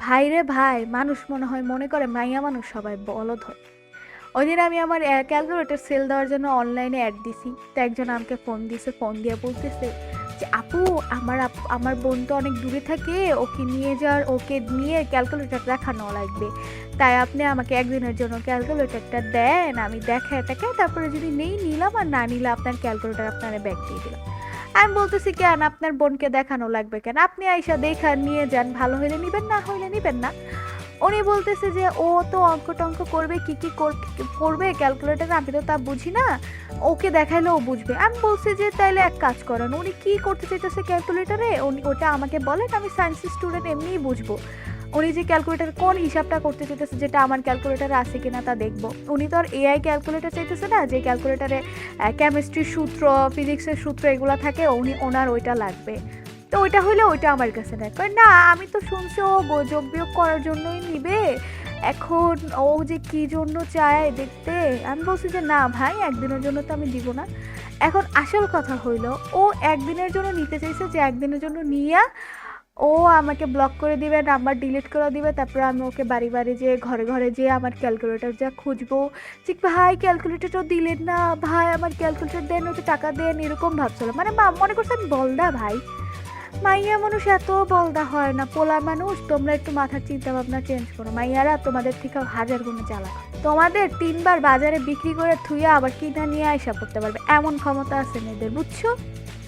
ভাই রে ভাই, মানুষ মনে হয় মনে করে মাইয়া মানুষ সবাই বলদ হয় ওই দিন আমি আমার ক্যালকুলেটর সেল দেওয়ার জন্য অনলাইনে অ্যাড দিছি। তো একজন আমাকে ফোন দিয়েছে ফোন দিয়ে বলতেছে যে, আপু, আমার আমার বোন তো অনেক দূরে থাকে, ওকে নিয়ে যাওয়ার, ওকে নিয়ে ক্যালকুলেটর দেখানো লাগবে। তাই আপনি আমাকে একদিনের জন্য ক্যালকুলেটরটা দেন, আমি দেখায় টাকা তারপরে যদি নেই, নিলাম আর না নিলে আপনার ক্যালকুলেটার আপনারা ব্যাগ দিয়ে দিলাম। আমি বলতেছি, কেন আপনার বোনকে দেখানো লাগবে কেন? আপনি আইসা দেখা নিয়ে যান, ভালো হইলে নিবেন, না হইলে নিবেন না। উনি বলতেছে যে, ও তো অঙ্ক টঙ্ক করবে, কি কি কর- করবে ক্যালকুলেটারে আমি তো তা বুঝি না। ওকে দেখাইলে ও বুঝবে। আমি বলছি যে, তাইলে এক কাজ করেন, উনি কি করতে চাইতেছে ক্যালকুলেটারে উনি, ওটা আমাকে বলেন, আমি সায়েন্স স্টুডেন্ট এমনিই বুঝব। উনি যে ক্যালকুলেটার কোন হিসাবটা করতে চাইতেছে যেটা আমার ক্যালকুলেটারে আছে কিনা তা দেখব। উনি তো আর এআই ক্যালকুলেটার চাইতেছে না, যে ক্যালকুলেটারে কেমিস্ট্রির সূত্র ফিজিক্সের সূত্র এগুলো থাকে, উনি ওনার ওইটা লাগবে। তো ওইটা হইলে ওইটা আমার কাছে দেখ। না, আমি তো শুনছি ও যোগ বিয়োগ করার জন্যই নিবে। এখন ও যে কি জন্য চায় দেখতে। আমি বলছি যে, না ভাই, একদিনের জন্য তো আমি দিব না। এখন আসল কথা হইল, ও একদিনের জন্য নিতে চাইছে যে একদিনের জন্য নিয়ে ও আমাকে ব্লক করে দিবে নাম্বার ডিলিট করে দিবে, তারপরে আমি ওকে বাড়ি বাড়ি যেয়ে, ঘরে ঘরে যেয়ে আমার ক্যালকুলেটর যা খুঁজবো। ঠিক, ভাই ক্যালকুলেটরও দিলেন না, ভাই, আমার ক্যালকুলেটর দেন ওকে টাকা দেন, এরকম ভাবছিল। মানে মা, মনে করছেন বলদা ভাই। মাইয়া মানুষ এত বলদা হয় না, পোলা মানুষ, তোমরা একটু মাথার চিন্তা ভাবনা চেঞ্জ করো। মাইয়ারা তোমাদের থেকে হাজার গুণে চালা তোমাদের তিনবার বাজারে বিক্রি করে থুইয়া আবার কিনা নিয়ে আইসা করতে পারবে, এমন ক্ষমতা আছে মেয়েদের, বুঝছ?